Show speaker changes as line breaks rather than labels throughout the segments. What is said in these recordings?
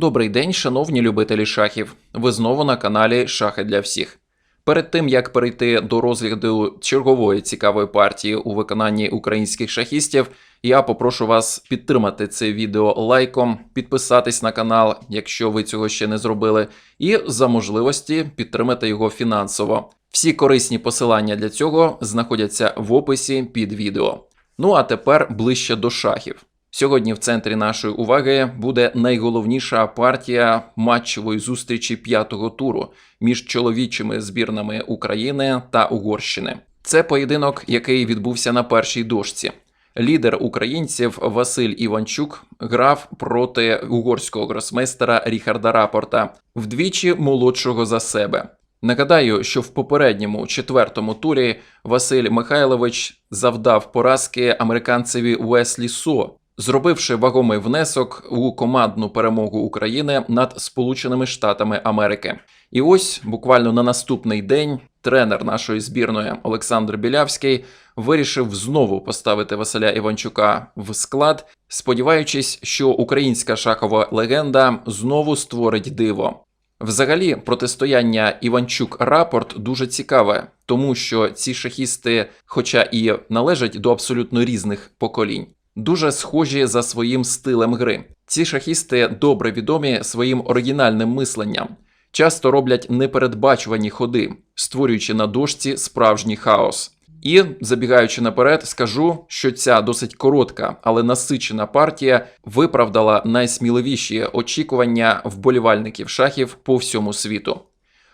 Добрий день, шановні любителі шахів. Ви знову на каналі Шахи для всіх. Перед тим як перейти до розгляду чергової цікавої партії у виконанні українських шахістів, я попрошу вас підтримати це відео лайком, підписатись на канал, якщо ви цього ще не зробили, і за можливості підтримати його фінансово. Всі корисні посилання для цього знаходяться в описі під відео. Ну а тепер ближче до шахів. Сьогодні в центрі нашої уваги буде найголовніша партія матчевої зустрічі п'ятого туру між чоловічими збірнами України та Угорщини. Це поєдинок, який відбувся на першій дошці. Лідер українців Василь Іванчук грав проти угорського гросмейстера Ріхарда Рапорта, вдвічі молодшого за себе. Нагадаю, що в попередньому четвертому турі Василь Михайлович завдав поразки американцеві Уеслі Со, зробивши вагомий внесок у командну перемогу України над Сполученими Штатами Америки. І ось буквально на наступний день тренер нашої збірної Олександр Білявський вирішив знову поставити Василя Іванчука в склад, сподіваючись, що українська шахова легенда знову створить диво. Взагалі, протистояння Іванчук-Рапорт дуже цікаве, тому що ці шахісти, хоча і належать до абсолютно різних поколінь, дуже схожі за своїм стилем гри. Ці шахісти добре відомі своїм оригінальним мисленням, часто роблять непередбачувані ходи, створюючи на дошці справжній хаос. І забігаючи наперед, скажу, що ця досить коротка, але насичена партія виправдала найсміливіші очікування вболівальників шахів по всьому світу.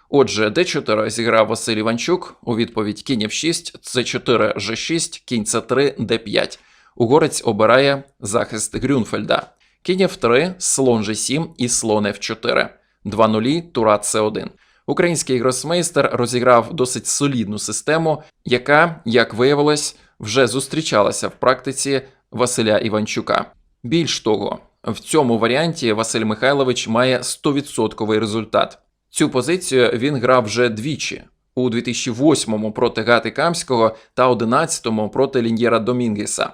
Отже, d4 зіграв Василь Іванчук у відповідь кінь f6, c4, g6, кінь c3, d5. Угорець обирає захист Грюнфельда. Кінь f3, слон g7 і слон f4. 2 нулі, тура c1. Український гросмейстер розіграв досить солідну систему, яка, як виявилось, вже зустрічалася в практиці Василя Іванчука. Більш того, в цьому варіанті Василь Михайлович має 100% результат. Цю позицію він грав вже двічі у 2008 проти Гати Камського та 11 проти Лін'єра Домінгеса.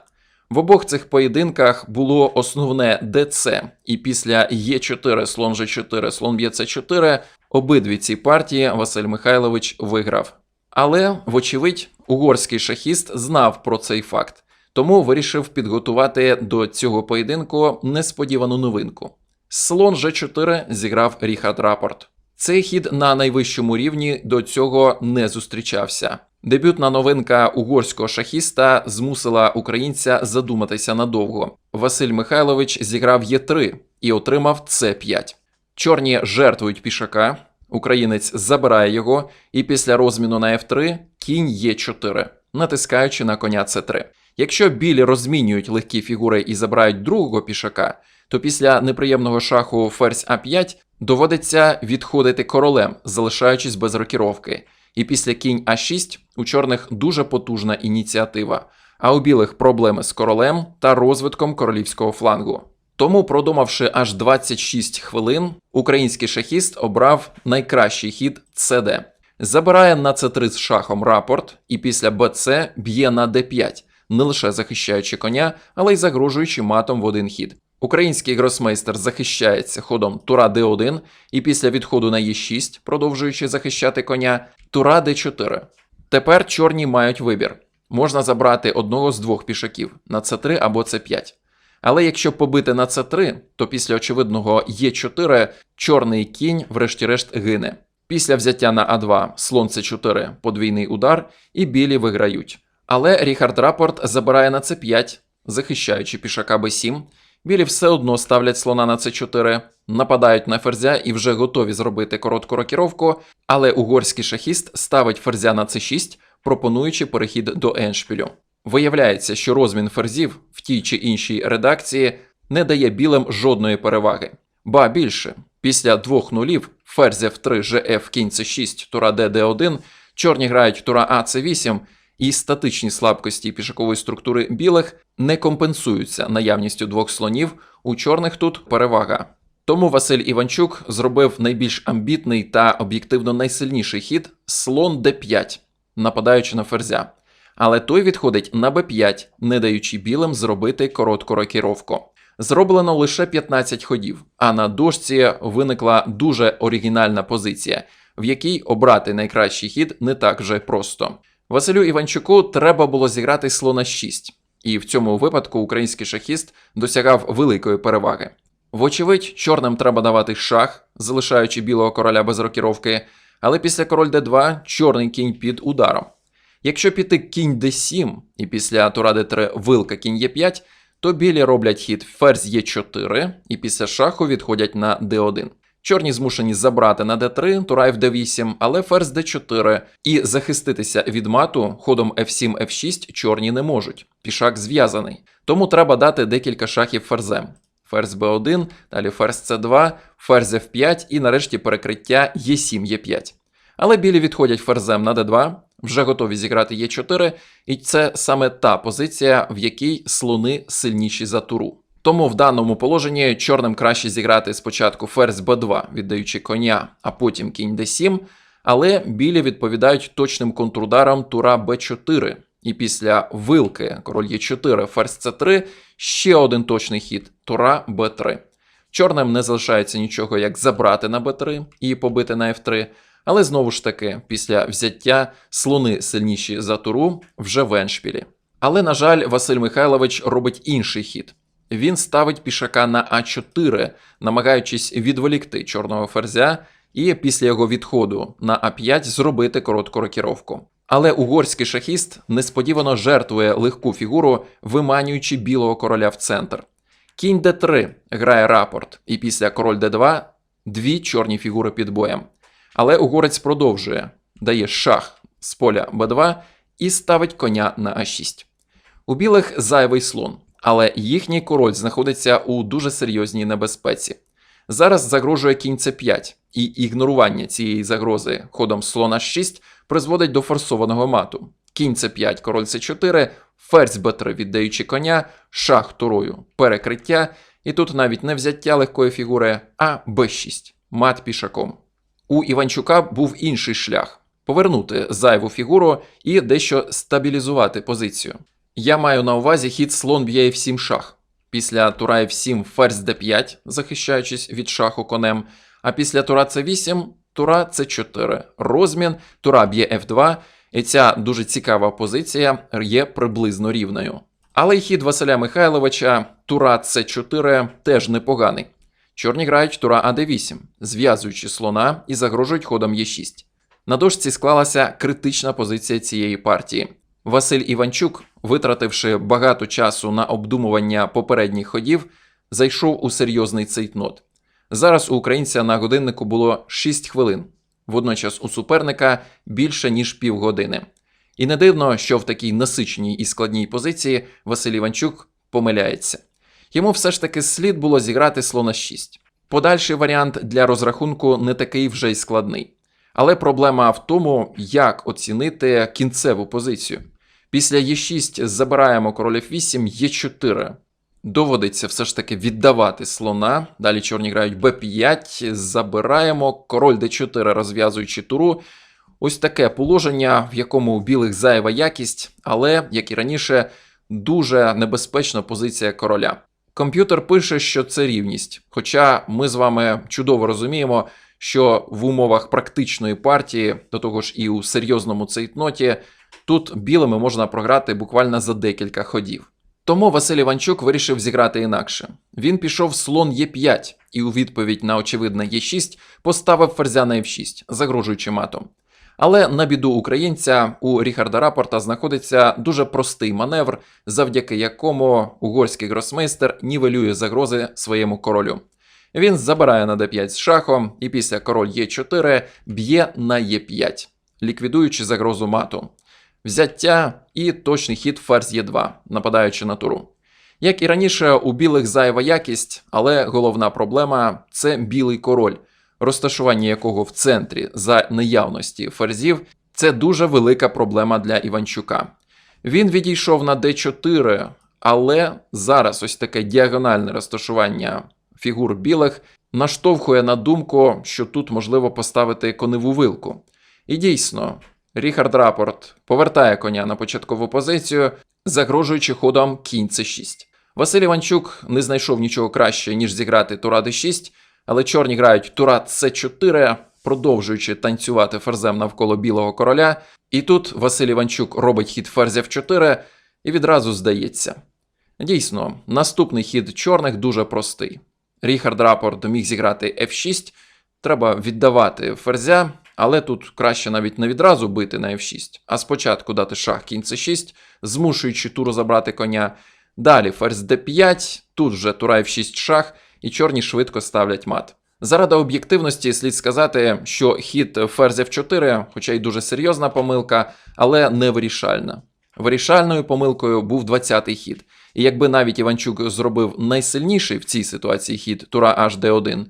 В обох цих поєдинках було основне ДЦ, і після Е4, слон Ж4, слон б'є С4 обидві ці партії Василь Михайлович виграв. Але, вочевидь, угорський шахіст знав про цей факт, тому вирішив підготувати до цього поєдинку несподівану новинку. Слон Ж4 зіграв Ріхард Рапорт. Цей хід на найвищому рівні до цього не зустрічався. Дебютна новинка угорського шахіста змусила українця задуматися надовго. Василь Михайлович зіграв Е3 і отримав С5. Чорні жертвують пішака, українець забирає його, і після розміну на F3 кінь Е4, натискаючи на коня С3. Якщо білі розмінюють легкі фігури і забирають другого пішака, то після неприємного шаху ферзь А5 доводиться відходити королем, залишаючись без рокіровки. І після кінь А6 у чорних дуже потужна ініціатива, а у білих проблеми з королем та розвитком королівського флангу. Тому, продумавши аж 26 хвилин, український шахіст обрав найкращий хід ЦД. Забирає на С3 з шахом рапорт, і після БЦ б'є на Д5, не лише захищаючи коня, але й загрожуючи матом в один хід. Український гросмейстер захищається ходом Тура Д1 і після відходу на Е6, продовжуючи захищати коня, Тура Д4. Тепер чорні мають вибір. Можна забрати одного з двох пішаків на С3 або С5. Але якщо побити на С3, то після очевидного Е4 чорний кінь, врешті-решт, гине. Після взяття на А2 слон С4 подвійний удар, і білі виграють. Але Ріхард Рапорт забирає на С5, захищаючи пішака Б7. Білі все одно ставлять слона на С4, нападають на ферзя і вже готові зробити коротку рокіровку, але угорський шахіст ставить ферзя на С6, пропонуючи перехід до еншпілю. Виявляється, що розмін ферзів в тій чи іншій редакції не дає білим жодної переваги. Ба більше, після двох нулів ферзь F3, GF, кінь С6, тура Д, Д1, чорні грають тура А, С8, і статичні слабкості пішакової структури білих не компенсуються наявністю двох слонів, у чорних тут перевага. Тому Василь Іванчук зробив найбільш амбітний та об'єктивно найсильніший хід слон Д5, нападаючи на ферзя. Але той відходить на Б5, не даючи білим зробити коротку рокіровку. Зроблено лише 15 ходів, а на дошці виникла дуже оригінальна позиція, в якій обрати найкращий хід не так вже просто. Василю Іванчуку треба було зіграти слона 6, і в цьому випадку український шахіст досягав великої переваги. Вочевидь, чорним треба давати шах, залишаючи білого короля без рокіровки, але після король d2 чорний кінь під ударом. Якщо піти кінь d7 і після тура d3 вилка кінь e5, то білі роблять хід ферзь e4 і після шаху відходять на d1. Чорні змушені забрати на d3, тура f8, але ферзь d4 і захиститися від мату ходом f7, f6 чорні не можуть. Пішак зв'язаний. Тому треба дати декілька шахів ферзем. Ферзь b1, далі ферзь c2, ферзь f5 і нарешті перекриття e7, e5. Але білі відходять ферзем на d2, вже готові зіграти e4, і це саме та позиція, в якій слони сильніші за туру. Тому в даному положенні чорним краще зіграти спочатку ферзь b2, віддаючи коня, а потім кінь d7, але білі відповідають точним контрударам тура b4. І після вилки король e4, ферзь c3, ще один точний хід тура b3. Чорним не залишається нічого, як забрати на b3 і побити на f3. Але знову ж таки, після взяття слони сильніші за туру вже в еншпілі. Але, на жаль, Василь Михайлович робить інший хід. Він ставить пішака на А4, намагаючись відволікти чорного ферзя, і після його відходу на А5 зробити коротку рокіровку. Але угорський шахіст несподівано жертвує легку фігуру, виманюючи білого короля в центр. Кінь d3 грає рапорт, і після король d2 дві чорні фігури під боєм. Але угорець продовжує, дає шах з поля b2 і ставить коня на а6. У білих зайвий слон, але їхній король знаходиться у дуже серйозній небезпеці. Зараз загрожує кінь c5, і ігнорування цієї загрози ходом слона 6 призводить до форсованого мату. Кінь c5, король c4, ферзь b3, віддаючи коня, шах турою, перекриття, і тут навіть не взяття легкої фігури, а b6, мат пішаком. У Іванчука був інший шлях повернути зайву фігуру і дещо стабілізувати позицію. Я маю на увазі хід слон б'є f7 шах. Після тура f7 ферзь d5, захищаючись від шаху конем, а після тура c8 тура c4, розмін, тура б'є f2, і ця дуже цікава позиція є приблизно рівною. Але й хід Василя Михайловича тура c4 теж непоганий. Чорні грають тура А8, зв'язуючи слона і загрожують ходом Е6. На дошці склалася критична позиція цієї партії. Василь Іванчук, витративши багато часу на обдумування попередніх ходів, зайшов у серйозний цейтнот. Зараз у українця на годиннику було 6 хвилин, водночас у суперника більше ніж півгодини. І не дивно, що в такій насиченій і складній позиції Василь Іванчук помиляється. Йому все ж таки слід було зіграти слона 6. Подальший варіант для розрахунку не такий вже й складний. Але проблема в тому, як оцінити кінцеву позицію. Після Е6 забираємо король F8, Е4. Доводиться все ж таки віддавати слона. Далі чорні грають Б5, забираємо, король Д4, розв'язуючи туру. Ось таке положення, в якому у білих зайва якість, але, як і раніше, дуже небезпечна позиція короля. Комп'ютер пише, що це рівність. Хоча ми з вами чудово розуміємо, що в умовах практичної партії, до того ж і у серйозному цейтноті, тут білими можна програти буквально за декілька ходів. Тому Василь Іванчук вирішив зіграти інакше. Він пішов слон Е5 і у відповідь на очевидне Е6 поставив ферзя на F6, загрожуючи матом. Але на біду українця у Ріхарда Рапорта знаходиться дуже простий маневр, завдяки якому угорський гросмейстер нівелює загрози своєму королю. Він забирає на d5 з шахом і після король Е4 б'є на Е5, ліквідуючи загрозу мату. Взяття і точний хід ферзь Е2, нападаючи на туру. Як і раніше, у білих зайва якість, але головна проблема це білий король, розташування якого в центрі за наявності ферзів це дуже велика проблема для Іванчука. Він відійшов на d4, але зараз ось таке діагональне розташування фігур білих наштовхує на думку, що тут можливо поставити коневу вилку. І дійсно, Ріхард Рапорт повертає коня на початкову позицію, загрожуючи ходом кінь c6. Василь Іванчук не знайшов нічого краще, ніж зіграти Тура d6, але чорні грають Тура c4, продовжуючи танцювати ферзем навколо білого короля. І тут Василь Іванчук робить хід ферзя в 4 і відразу здається. Дійсно, наступний хід чорних дуже простий. Ріхард Рапорт міг зіграти F6, треба віддавати ферзя, але тут краще навіть не відразу бити на F6, а спочатку дати шах кінь C6, змушуючи туру забрати коня. Далі ферзь D5, тут вже тура F6 шах, і чорні швидко ставлять мат. Заради об'єктивності слід сказати, що хід ферзя F4, хоча й дуже серйозна помилка, але не вирішальна. Вирішальною помилкою був 20-й хід. І якби навіть Іванчук зробив найсильніший в цій ситуації хід тура HD1,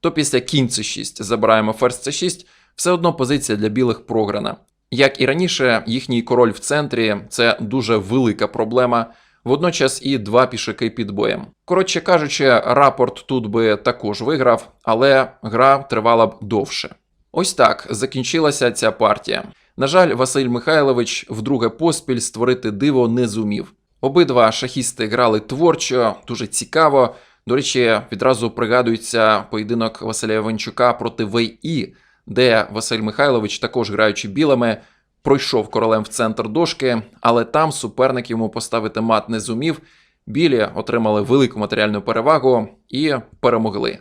то після кінь c6 забираємо ферзь c6, все одно позиція для білих програна. Як і раніше, їхній король в центрі це дуже велика проблема. Водночас і два пішаки під боєм. Коротше кажучи, рапорт тут би також виграв, але гра тривала б довше. Ось так закінчилася ця партія. На жаль, Василь Михайлович вдруге поспіль створити диво не зумів. Обидва шахісти грали творчо, дуже цікаво. До речі, відразу пригадується поєдинок Василя Іванчука проти Вей-І, де Василь Михайлович, також граючи білими, пройшов королем в центр дошки, але там суперник йому поставити мат не зумів. Білі отримали велику матеріальну перевагу і перемогли.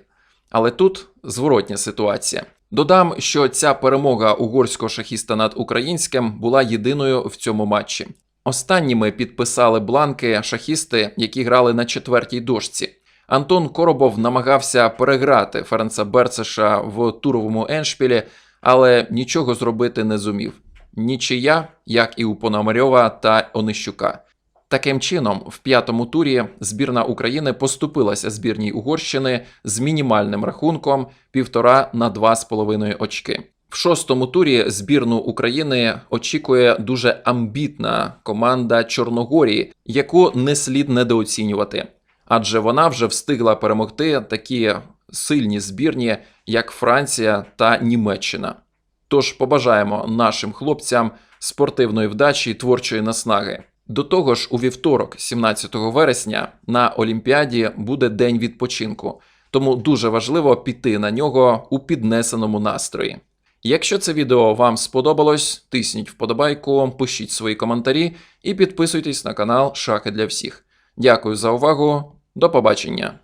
Але тут зворотня ситуація. Додам, що ця перемога угорського шахіста над українським була єдиною в цьому матчі. Останніми підписали бланки шахісти, які грали на четвертій дошці. Антон Коробов намагався переграти Ференца Берцеша в туровому еншпілі, але нічого зробити не зумів. Нічия, як і у Пономарьова та Онищука. Таким чином, в п'ятому турі збірна України поступилася збірній Угорщини з мінімальним рахунком півтора на 2,5 очки. В шостому турі збірну України очікує дуже амбітна команда Чорногорії, яку не слід недооцінювати, адже вона вже встигла перемогти такі сильні збірні, як Франція та Німеччина. Тож побажаємо нашим хлопцям спортивної вдачі і творчої наснаги. До того ж, у вівторок, 17 вересня, на Олімпіаді буде день відпочинку, тому дуже важливо піти на нього у піднесеному настрої. Якщо це відео вам сподобалось, тисніть вподобайку, пишіть свої коментарі і підписуйтесь на канал Шахи для всіх. Дякую за увагу, до побачення!